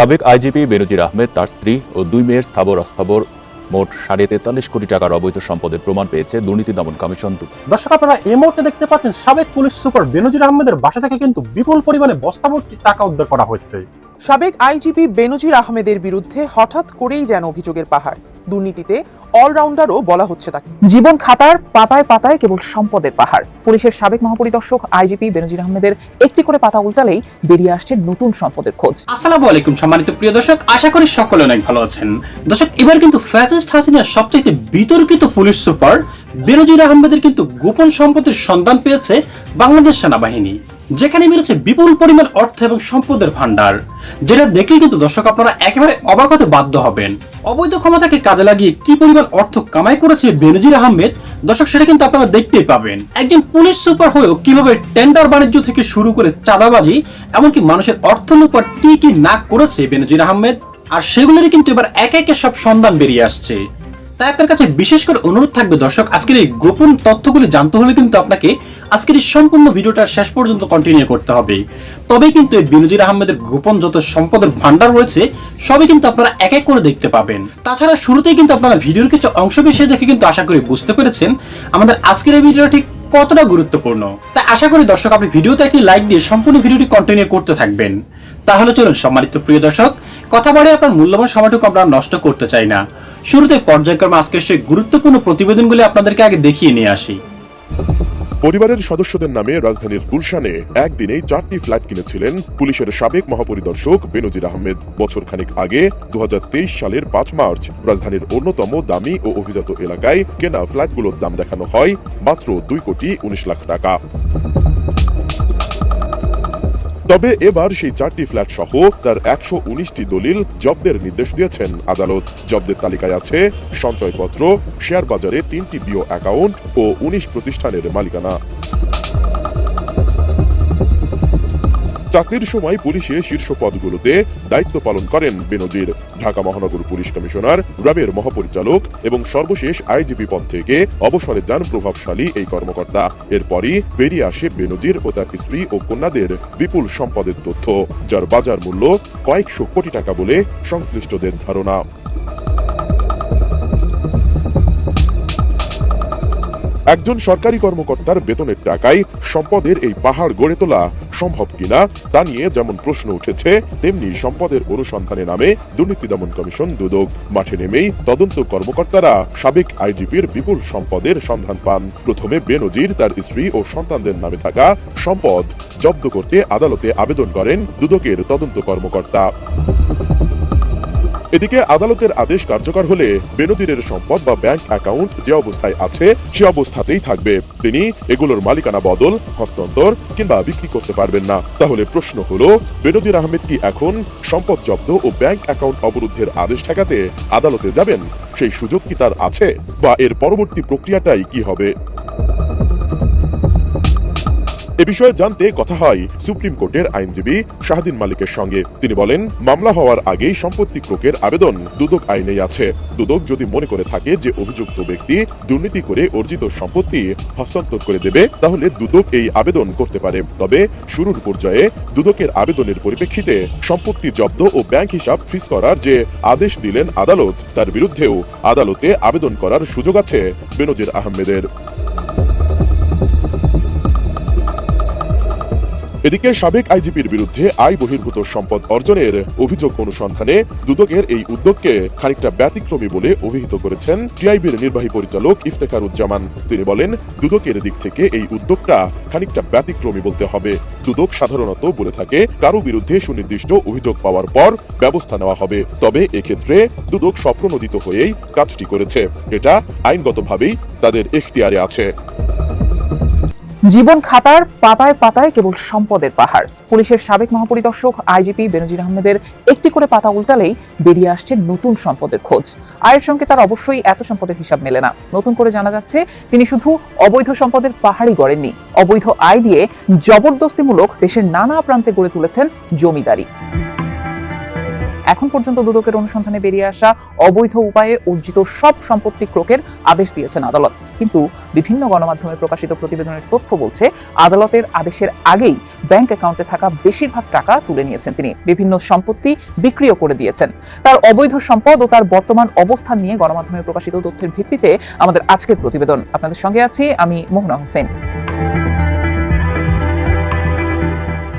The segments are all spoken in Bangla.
সাবেক আইজিপি বেনজির আহমেদ তার স্ত্রী ও দুই মেয়ের স্থাবর অস্থাবর মোট সাড়ে তেতাল্লিশ কোটি টাকার অবৈধ সম্পদের প্রমাণ পেয়েছে দুর্নীতি দমন কমিশন দর্শক আপনারা এই মুহূর্তে দেখতে পাচ্ছেন সাবেক পুলিশ সুপার বেনজির আহমেদের বাসা থেকে কিন্তু বিপুল পরিমাণে বস্তাভর্তি টাকা উদ্ধার করা হয়েছে। সাবেক আইজিপি বেনজির আহমেদের বিরুদ্ধে হঠাৎ করেই যেন অভিযোগের পাহাড়। দুর্নীতিতে অলরাউন্ডারও বলা হচ্ছে তাকে। জীবন খাতার পাতায় পাতায় কেবল সম্পদের পাহাড়। পুলিশের সাবেক মহাপরিদর্শক আইজিপি বেনজির আহমেদের একটি করে পাতা উল্টালেই বেরিয়ে আসছে নতুন সম্পদের খোঁজ। আসসালামু আলাইকুম সম্মানিত প্রিয় দর্শক আশা করি সকলে অনেক ভালো আছেন। দর্শক এবার কিন্তু ফ্যাসিস্ট হাসিনার সবচেয়ে বিতর্কিত পুলিশ সুপার বেনজির আহমেদের কিন্তু গোপন সম্পদের সন্ধান পেয়েছে বাংলাদেশ সেনাবাহিনী যেখানে বেরোচ্ছে বিপুল পরিমাণ অর্থ এবং সম্পদের ভান্ডার যেটা দেখলে কিন্তু দর্শক আপনারা একেবারে অবাক হতে বাধ্য হবেন। অবৈধ ক্ষমতাকে কাজে লাগিয়ে কি পরিমাণ অর্থ কামাই করেছে বেনজির আহমেদ? দর্শক, সেটা কিন্তু আপনারা দেখতেই পাবেন। একজন পুলিশ সুপার হয়েও কীভাবে টেন্ডার বাণিজ্য থেকে শুরু করে চাঁদাবাজি, এমনকি মানুষের অর্থ লুপার টি কি না করেছে বেনজির আহমেদ? আর সেগুলোরই কিন্তু এবার এক একে সব সন্ধান বেরিয়ে আসছে। তাই আপনার কাছে বিশেষ করে অনুরোধ থাকবে দর্শক, আজকের এই গোপন তথ্যগুলি জানতে হলে কিন্তু আপনাকে আজকের এই সম্পূর্ণ ভিডিওটা শেষ পর্যন্ত কন্টিনিউ করতে হবে। তবেই কিন্তু এই বিনজির আহমেদের গোপন যত সম্পদের ভান্ডার রয়েছে, সবই কিন্তু আপনারা এক এক করে দেখতে পাবেন। তাছাড়া শুরুতেই কিন্তু আপনারা ভিডিওর কিছু অংশ বিষয় দেখে কিন্তু আশা করি বুঝতে পেরেছেন আমাদের আজকের এই ভিডিওটা ঠিক কতটা গুরুত্বপূর্ণ। তাই আশা করি দর্শক, আপনি ভিডিওতে একটি লাইক দিয়ে সম্পূর্ণ ভিডিওটি কন্টিনিউ করতে থাকবেন। তাহলে চলুন সম্মানিত প্রিয় দর্শক, কথা বাড়ে আপনার মূল্যবান সময়টুকু আমরা নষ্ট করতে চাই না। শুরুতে পর্যায়ক্রমে আজকের সেই গুরুত্বপূর্ণ প্রতিবেদনগুলি আপনাদেরকে আগে দেখিয়ে নিয়ে আসি। পরিবারের সদস্যদের নামে রাজধানীর গুলশানে একদিনেই চারটি ফ্ল্যাট কিনেছিলেন পুলিশের সাবেক মহাপরিদর্শক বেনজির আহমেদ। বছর খানিক আগে দু হাজার তেইশ সালের পাঁচ মার্চ রাজধানীর অন্যতম দামি ও অভিজাত এলাকায় কেনা ফ্ল্যাটগুলোর দাম দেখানো হয় মাত্র দুই কোটি উনিশ লাখ টাকা। তবে এবার সেই চারটি ফ্ল্যাট সহ তার একশো উনিশটি দলিল জব্দের নির্দেশ দিয়েছেন আদালত। জব্দের তালিকায় আছে সঞ্চয়পত্র শেয়ার বাজারে তিনটি বিও অ্যাকাউন্ট ও উনিশ প্রতিষ্ঠানের মালিকানা। চাকরির সময় পুলিশে শীর্ষ পদগুলোতে দায়িত্ব পালন করেন বেনজির। ঢাকা মহানগর পুলিশ কমিশনার র্যাবের মহাপরিচালক এবং সর্বশেষ আইজিপি পদ থেকে অবসরে যান প্রভাবশালী এই কর্মকর্তা। এরপরই বেরিয়ে আসে বেনজির ও তার স্ত্রী ও কন্যাদের বিপুল সম্পদের তথ্য, যার বাজার মূল্য কয়েকশো কোটি টাকা বলে সংশ্লিষ্টদের ধারণা। একজন সরকারি কর্মকর্তার বেতনের টাকায় সম্পদের এই পাহাড় গড়ে তোলা সম্ভব কিনা তা নিয়ে যেমন প্রশ্ন উঠেছে, তেমনি সম্পদের অনুসন্ধানে নামে দুর্নীতি দমন কমিশন দুদক। মাঠে নেমেই তদন্ত কর্মকর্তারা সাবেক আইজিপির বিপুল সম্পদের সন্ধান পান। প্রথমে বেনজির, তার স্ত্রী ও সন্তানদের নামে থাকা সম্পদ জব্দ করতে আদালতে আবেদন করেন দুদকের তদন্ত কর্মকর্তা। এদিকে আদালতের আদেশ কার্যকর হলে বেনজিরের সম্পদ বা ব্যাংক অ্যাকাউন্ট যে অবস্থায় আছে, সে অবস্থাতেই থাকবে। তিনি এগুলোর মালিকানা বদল, হস্তান্তর কিংবা বিক্রি করতে পারবেন না। তাহলে প্রশ্ন হলো, বেনজির আহমেদ কি এখন সম্পদ জব্দ ও ব্যাংক অ্যাকাউন্ট অবরুদ্ধের আদেশ ঠেকাতে আদালতে যাবেন? সেই সুযোগ কি তার আছে? বা এর পরবর্তী প্রক্রিয়াটাই কি হবে? এ বিষয়ে জানতে কথা হয় সুপ্রিম কোর্টের আইনজীবী শাহদিন মালিকের সঙ্গে। তিনি বলেন, মামলা হওয়ার আগেই সম্পত্তি ক্রোকের আবেদন দুদক আইনেই আছে। দুদক যদি মনে করে থাকে যে অভিযুক্ত ব্যক্তি দুর্নীতি করে অর্জিত সম্পত্তি হস্তান্তর করে দেবে, তাহলে দুদক এই আবেদন করতে পারে। তবে শুরুর পর্যায়ে দুদকের আবেদনের পরিপ্রেক্ষিতে সম্পত্তি জব্দ ও ব্যাংক হিসাব ফ্রিজ করার যে আদেশ দিলেন আদালত, তার বিরুদ্ধেও আদালতে আবেদন করার সুযোগ আছে বেনজির আহমেদের। এদিকে সাবেক আইজিপির বিরুদ্ধে আয় বহির্ভূত সম্পদ অর্জনের অভিযোগ অনুসন্ধানে দুদকের এই উদ্যোগকে খানিকটা ব্যতিক্রমী বলে অভিহিত করেছেন টিআইবির নির্বাহী পরিচালক ইফতেখারুজ্জামান। তিনি বলেন, দুদকের দিক থেকে এই উদ্যোগটা খানিকটা ব্যতিক্রমী বলতে হবে। দুদক সাধারণত বলে থাকে, কারও বিরুদ্ধে সুনির্দিষ্ট অভিযোগ পাওয়ার পর ব্যবস্থা নেওয়া হবে। তবে এক্ষেত্রে দুদক স্বপ্রণোদিত হয়েই কাজটি করেছে। এটা আইনগতভাবেই তাদের এখতিয়ারে আছে। জীবন খাতার পাতায় পাতায় কেবল সম্পদের পাহাড়। পুলিশের সাবেক মহাপরিদর্শক আইজিপি বেনজির আহমেদের একটি করে পাতা উল্টালেই বেরিয়ে আসছে নতুন সম্পদের খোঁজ। আয়ের সঙ্গে তার অবশ্যই এত সম্পদের হিসাব মেলে না। নতুন করে জানা যাচ্ছে, তিনি শুধু অবৈধ সম্পদের পাহাড়ই গড়েননি। অবৈধ আয় দিয়ে জবরদস্তিমূলক দেশের নানা প্রান্তে গড়ে তুলেছেন জমিদারি। এখন পর্যন্ত দুদকের অনুসন্ধানে বেরিয়ে আসা অবৈধ উপায়ে অর্জিত সব সম্পত্তি ক্রোকের আদেশ দিয়েছেন আদালত। কিন্তু বিভিন্ন গণমাধ্যমে প্রকাশিত প্রতিবেদনের তথ্য বলছে, আদালতের আদেশের আগেই ব্যাংক অ্যাকাউন্টে থাকা বেশিরভাগ টাকা তুলে নিয়েছেন তিনি। বিভিন্ন সম্পত্তি বিক্রিও করে দিয়েছেন। তার অবৈধ সম্পদ ও তার বর্তমান অবস্থান নিয়ে গণমাধ্যমে প্রকাশিত তথ্যের ভিত্তিতে আমাদের আজকের প্রতিবেদন। আপনাদের সঙ্গে আছি আমি মোহনা হোসেন।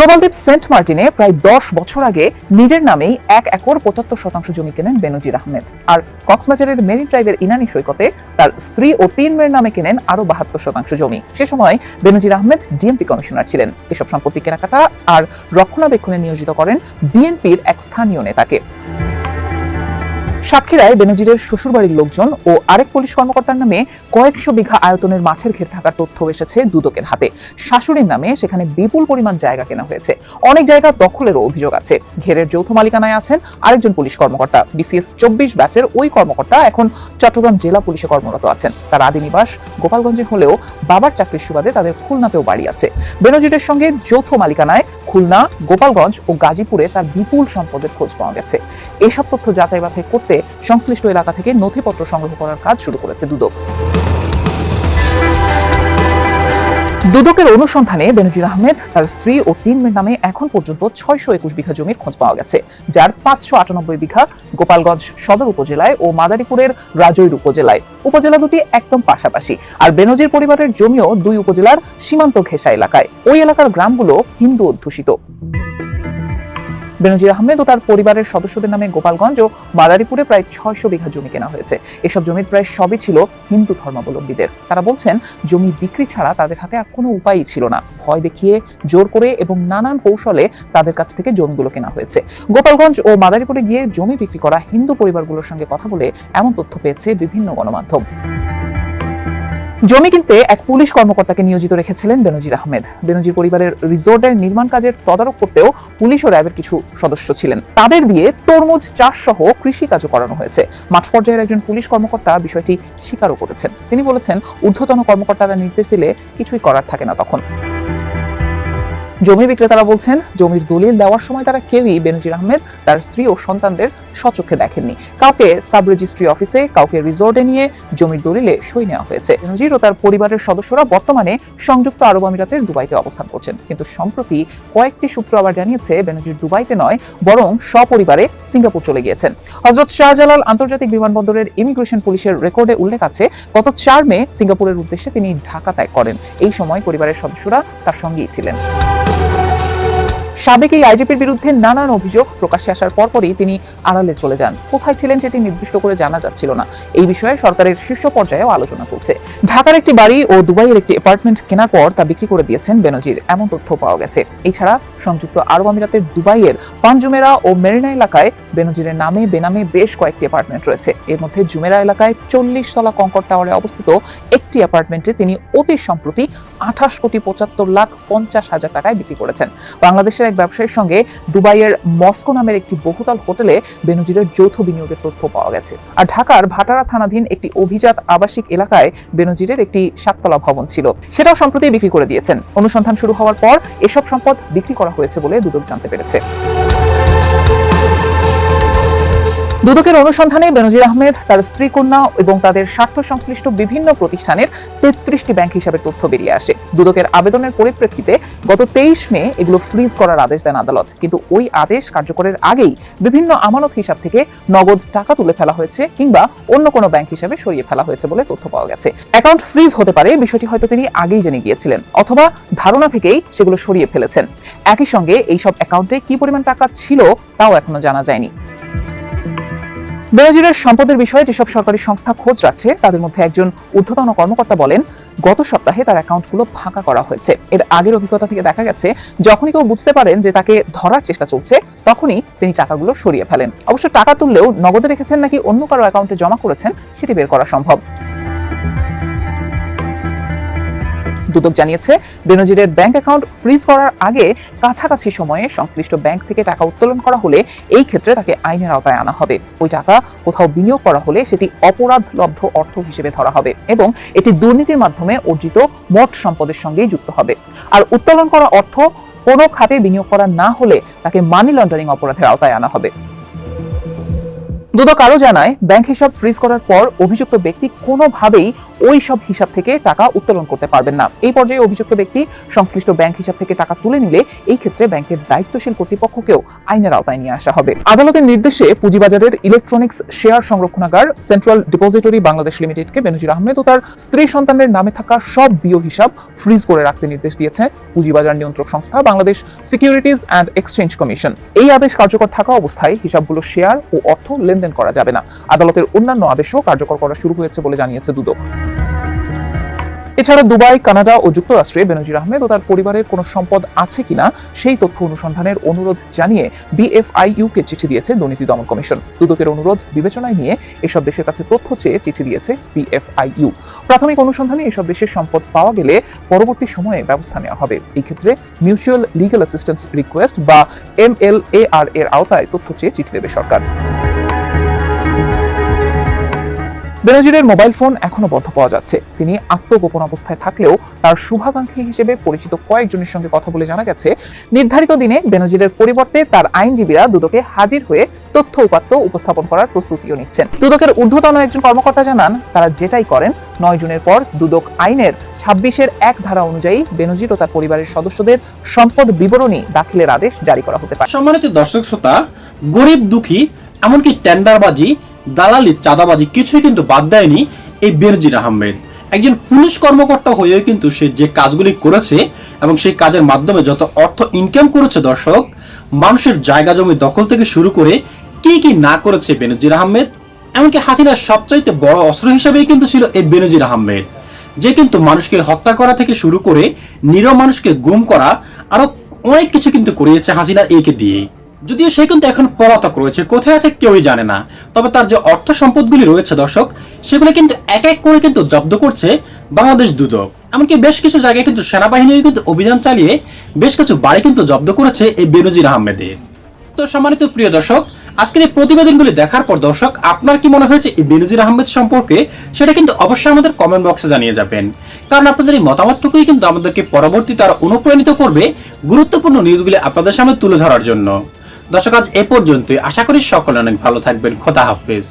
প্রবালদ্বীপ সেন্ট মার্টিনে প্রায় দশ বছর আগে নিজের নামেই এক একর পঁচাত্তর শতাংশ জমি কেনেন বেনজির আহমেদ। আর কক্সবাজারের মেরিন ড্রাইভের ইনানি সৈকতে তার স্ত্রী ও তিন মেয়ের নামে কেনেন আরও বাহাত্তর শতাংশ জমি। সে সময় বেনজির আহমেদ ডিএমপি কমিশনার ছিলেন। এসব সম্পত্তি কেনাকাটা আর রক্ষণাবেক্ষণে নিয়োজিত করেন বিএনপির এক স্থানীয় নেতাকে। সাতক্ষীরায় বেনজিরের শ্বশুরবাড়ির লোকজন ও আরেক পুলিশ কর্মকর্তার নামে কয়েকশো বিঘা আয়তনের মাছের ঘের থাকার তথ্য এসেছে দুদকের হাতে। শাশুড়ির নামে সেখানে বিপুল পরিমাণ জায়গা কেনা হয়েছে। অনেক জায়গা দখলেরও অভিযোগ আছে। ঘেরের যৌথ মালিকানায় আছেন আরেকজন পুলিশ কর্মকর্তা। বিসিএস চব্বিশ ব্যাচের ওই কর্মকর্তা এখন চট্টগ্রাম জেলা পুলিশে কর্মরত আছেন। তার আদি নিবাস গোপালগঞ্জে হলেও বাবার চাকরির সুবাদে তাদের খুলনাতেও বাড়ি আছে। বেনজিরের সঙ্গে যৌথ মালিকানায় খুলনা, গোপালগঞ্জ ও গাজীপুরে তার বিপুল সম্পদের খোঁজ পাওয়া গেছে। এসব তথ্য যাচাই বাছাই করতে সংশ্লিষ্ট এলাকা থেকে নথিপত্র সংগ্রহ করার কাজ শুরু করেছে দুদক। দুদকের অনুসন্ধানে বেনজির আহমেদ তার স্ত্রী ও তিন মেয়ের নামে এখন পর্যন্ত ছয়শো একুশ বিঘা জমির খোঁজ পাওয়া গেছে, যার পাঁচশো আটানব্বই বিঘা গোপালগঞ্জ সদর উপজেলায় ও মাদারীপুরের রাজৈর উপজেলায়। উপজেলা দুটি একদম পাশাপাশি, আর বেনজির পরিবারের জমিও দুই উপজেলার সীমান্ত ঘেঁষা এলাকায়। ওই এলাকার গ্রামগুলো হিন্দু অধ্যুষিত। বেনজির আহমেদ ও তার পরিবারের সদস্যদের নামে গোপালগঞ্জ ও মাদারীপুরে প্রায় ছয়শো বিঘা জমি কেনা হয়েছে। এসব জমির প্রায় সবই ছিল হিন্দু ধর্মাবলম্বীদের। তারা বলছেন, জমি বিক্রি ছাড়া তাদের হাতে আর কোনো উপায়ই ছিল না। ভয় দেখিয়ে, জোর করে এবং নানান কৌশলে তাদের কাছ থেকে জমিগুলো কেনা হয়েছে। গোপালগঞ্জ ও মাদারীপুরে গিয়ে জমি বিক্রি করা হিন্দু পরিবারগুলোর সঙ্গে কথা বলে এমন তথ্য পেয়েছে বিভিন্ন গণমাধ্যম। জমি কিনতে এক পুলিশ কর্মকর্তাকে নিয়োজিত রেখেছিলেন বেনজির আহমেদ। বেনজির পরিবারের রিসোর্টের নির্মাণ কাজের তদারক করতেও পুলিশ ও র্যাবের কিছু সদস্য ছিলেন। তাদের দিয়ে তরমুজ চাষ সহ কৃষি কাজও করানো হয়েছে। মাঠ পর্যায়ের একজন পুলিশ কর্মকর্তা বিষয়টি স্বীকারও করেছেন। তিনি বলেছেন, ঊর্ধ্বতন কর্মকর্তারা নির্দেশ দিলে কিছুই করার থাকে না তখন। জমি বিক্রেতারা বলছেন, জমির দলিল দেওয়ার সময় তারা কেউই বেনজির আহমেদ, তার স্ত্রী ও সন্তানদের সচক্ষে দেখেননি। কাউকে সাব রেজিস্ট্রি অফিসে, কাউকে রিসোর্টে নিয়ে জমির দলিলে সই নেওয়া হয়েছে। বেনজির ও তার পরিবারের সদস্যরা বর্তমানে সংযুক্ত আরব আমিরাতের দুবাইতে অবস্থান করছেন। কিন্তু সম্প্রতি কয়েকটি সূত্র আবার জানিয়েছে, বেনজির দুবাইতে নয়, বরং সপরিবারে সিঙ্গাপুর চলে গিয়েছেন। হজরত শাহজালাল আন্তর্জাতিক বিমানবন্দরের ইমিগ্রেশন পুলিশের রেকর্ডে উল্লেখ আছে, গত চার মে সিঙ্গাপুরের উদ্দেশ্যে তিনি ঢাকা ত্যাগ করেন। এই সময় পরিবারের সদস্যরা তার সঙ্গেই ছিলেন। সাবেক এই আইজিপির বিরুদ্ধে নানান অভিযোগ প্রকাশ্যে আসার পরপরই তিনি আড়ালে চলে যান। কোথায় ছিলেন সেটি নির্দিষ্ট করে জানা যাচ্ছিল না। এই বিষয়ে সরকারের শীর্ষ পর্যায়েও আলোচনা চলছে। ঢাকার একটি বাড়ি ও দুবাইয়ের একটি অ্যাপার্টমেন্ট কেনার পর তা বিক্রি করে দিয়েছেন বেনজির। এমন তথ্য পাওয়া গেছে। এছাড়া সংযুক্ত আরব আমিরাতের দুবাইয়ের পানজুমেরা ও মেরিনা এলাকায় বেনজিরের নামে বেনামে বেশ কয়েকটি অ্যাপার্টমেন্ট রয়েছে। এর মধ্যে জুমেরা এলাকায় চল্লিশ তলা কঙ্কর টাওয়ারে অবস্থিত একটি অ্যাপার্টমেন্টে তিনি অতি সম্প্রতি আঠাশ কোটি পঁচাত্তর লাখ পঞ্চাশ হাজার টাকায় বিক্রি করেছেন। বাংলাদেশের এক ব্যবসায়ীর সঙ্গে দুবাইয়ের মস্কো নামের একটি বহুতল হোটেলে বেনজিরের যৌথ বিনিয়োগের তথ্য পাওয়া গেছে। আর ঢাকার ভাটারা থানাধীন একটি অভিজাত আবাসিক এলাকায় বেনজিরের একটি সাততলা ভবন ছিল। সেটাও সম্প্রতি বিক্রি করে দিয়েছেন। অনুসন্ধান শুরু হওয়ার পর এসব সম্পদ বিক্রি করা হয়েছে বলে দুদক জানতে পেরেছে। দুদকের অনুসন্ধানে বেনজির আহমেদ, তার স্ত্রী কন্যা এবং তাদের স্বার্থ সংশ্লিষ্ট বিভিন্ন প্রতিষ্ঠানের তেত্রিশটি ব্যাংক হিসাবের তথ্য বেরিয়ে আসে। দুদকের আবেদনের পরিপ্রেক্ষিতে গত তেইশ মে এগুলো ফ্রিজ করার আদেশ দেন আদালত। কিন্তু ওই আদেশ কার্যকরের আগেই বিভিন্ন আমানত হিসাব থেকে নগদ টাকা তুলে ফেলা হয়েছে কিংবা অন্য কোনো ব্যাংক হিসাবে সরিয়ে ফেলা হয়েছে বলে তথ্য পাওয়া গেছে। অ্যাকাউন্ট ফ্রিজ হতে পারে, বিষয়টি হয়তো তিনি আগেই জেনে গিয়েছিলেন, অথবা ধারণা থেকেই সেগুলো সরিয়ে ফেলেছেন। একই সঙ্গে এইসব অ্যাকাউন্টে কি পরিমাণ টাকা ছিল তাও এখনও জানা যায়নি। বেনজিরের সম্পদের বিষয়ে যেসব সরকারি সংস্থা খোঁজ রাখছে, তাদের মধ্যে একজন ঊর্ধ্বতন কর্মকর্তা বলেন, গত সপ্তাহে তার অ্যাকাউন্টগুলো ফাঁকা করা হয়েছে। এর আগের অভিজ্ঞতা থেকে দেখা গেছে, যখনই কেউ বুঝতে পারেন যে তাকে ধরার চেষ্টা চলছে, তখনই তিনি টাকাগুলো সরিয়ে ফেলেন। অবশ্য টাকা তুললেও নগদে রেখেছেন নাকি অন্য কারও অ্যাকাউন্টে জমা করেছেন, সেটি বের করা সম্ভব। দুদক জানিয়েছে, বেনজিরের ব্যাংক অ্যাকাউন্ট ফ্রিজ করার আগে কাছাকাছি সময়ে সংশ্লিষ্ট ব্যাংক থেকে টাকা উত্তোলন করা হলে এই ক্ষেত্রে তাকে আইনের আওতায় আনা হবে। ওই টাকা কোথাও বিনিয়োগ করা হলে সেটি অপরাধলব্ধ অর্থ হিসেবে ধরা হবে এবং এটি দুর্নীতির মাধ্যমে অর্জিত মোট সম্পদের সঙ্গেই যুক্ত হবে। আর উত্তোলন করা অর্থ কোনো খাতে বিনিয়োগ করা না হলে তাকে মানি লন্ডারিং অপরাধের আওতায় আনা হবে। দুদক আরও জানায়, ব্যাংক হিসাব ফ্রিজ করার পর অভিযুক্ত ব্যক্তি কোনোভাবেই ওই সব হিসাব থেকে টাকা উত্তোলন করতে পারবেন না। এই পর্যায়ে অভিযুক্ত ব্যক্তি সংশ্লিষ্ট ব্যাংক হিসাব থেকে টাকা তুলে নিলে এই ক্ষেত্রে ব্যাংকের দায়িত্বশীল কর্তৃপক্ষকেও আইনের আওতায় নিয়ে আসা হবে। আদালতের নির্দেশে পুঁজিবাজারের ইলেকট্রনিক্স শেয়ার সংরক্ষণাগার সেন্ট্রাল ডিপোজিটরি বাংলাদেশ লিমিটেডকে বেনজির আহমেদ ও তার স্ত্রী সন্তানের নামে থাকা সব বিও হিসাব ফ্রিজ করে রাখতে নির্দেশ দিয়েছে পুঁজিবাজার নিয়ন্ত্রক সংস্থা Bangladesh securities and exchange commission এই আদেশ কার্যকর থাকা অবস্থায় হিসাবগুলো শেয়ার ও অর্থ লেনদেন করা যাবে না। আদালতের অন্যান্য আদেশও কার্যকর করা শুরু হয়েছে বলে জানিয়েছে দুদক। এছাড়া দুবাই, কানাডা ও যুক্তরাষ্ট্রে বেনজির আহমেদ ও তার পরিবারের কোনো সম্পদ আছে কিনা সেই তথ্য অনুসন্ধানের অনুরোধ জানিয়ে বিএফআইইউ কে চিঠি দিয়েছে দুর্নীতি দমন কমিশন। দুদকের অনুরোধ বিবেচনায় নিয়ে এসব দেশের কাছে তথ্য চেয়ে চিঠি দিয়েছে বিএফআইইউ। প্রাথমিক অনুসন্ধানে এসব দেশের সম্পদ পাওয়া গেলে পরবর্তী সময়ে ব্যবস্থা নেওয়া হবে। এই ক্ষেত্রে মিউচুয়াল লিগ্যাল অ্যাসিস্ট্যান্স রিকোয়েস্ট বা এমএলএআর এর আওতায় তথ্য চেয়ে চিঠি দেবে সরকার। বেনজিরের মোবাইল ফোন এখনও বন্ধ পাওয়া যাচ্ছে। তিনি আত্মগোপন অবস্থায় থাকলেও তার শুভাকাঙ্ক্ষী হিসেবে পরিচিত কয়েকজনের সঙ্গে কথা বলে জানা গেছে, নির্ধারিত দিনে বেনজিরের পরিবর্তে তার আইনজীবীরা দুদকে হাজির হয়ে তথ্য উপাত্ত উপস্থাপন করার প্রস্তুতিও নিচ্ছেন। দুদকের ঊর্ধ্বতন একজন কর্মকর্তা জানান, তারা যেটাই করেন, নয় জুনের পর দুদক আইনের ছাব্বিশের এক ধারা অনুযায়ী বেনজির ও তার পরিবারের সদস্যদের সম্পদ বিবরণী দাখিলের আদেশ জারি করা হতে পারে। সম্মানিত দর্শক শ্রোতা গরিব দুঃখী, এমনকি টেন্ডারবাজি দালালি চাঁদাবাজি কিছুই কিন্তু বাদ দেয়নি এই বেনজির আহমেদ। একজন পুলিশ কর্মকর্তা হয়েও কিন্তু সে যে কাজগুলি করেছে এবং সেই কাজের মাধ্যমে যত অর্থ ইনকাম করেছে দর্শক, মানুষের জায়গা জমি দখল থেকে শুরু করে কি কি না করেছে বেনজির আহমেদ, এমনকি হাসিনার সবচাইতে বড় অস্ত্র হিসেবেই কিন্তু ছিল এই বেনজির আহমেদ। যে কিন্তু মানুষকে হত্যা করা থেকে শুরু করে নিরহ মানুষকে গুম করা আরও অনেক কিছু কিন্তু করিয়েছে হাসিনা একে দিয়ে। যদিও সে কিন্তু এখন পলাতক রয়েছে, কোথায় আছে কেউই জানে না। তবে তার যে অর্থ সম্পদগুলি রয়েছে দর্শক, সেগুলো কিন্তু এক এক করে কিন্তু জব্দ করছে বাংলাদেশ দুদক। এমনকি বেশ কিছু জায়গায় কিন্তু সেনাবাহিনীও কিন্তু অভিযান চালিয়ে বেশ কিছু বাড়ি কিন্তু জব্দ করেছে এই বেনজির আহমেদের তো সম্মানিত প্রিয় দর্শক, আজকের এই প্রতিবেদনগুলি দেখার পর দর্শক, আপনার কি মনে হয়েছে এই বেনজির আহমেদ সম্পর্কে? সেটা কিন্তু অবশ্যই আমাদের কমেন্ট বক্সে জানিয়ে যাবেন। কারণ আপনাদের এই মতামতটুকুই কিন্তু আমাদেরকে পরবর্তী আরও অনুপ্রাণিত করবে গুরুত্বপূর্ণ নিউজগুলি আপনাদের সামনে তুলে ধরার জন্য। দর্শক আজ এ পর্যন্তই। আশা করি সকলে অনেক ভালো থাকবেন। খোদা হাফেজ।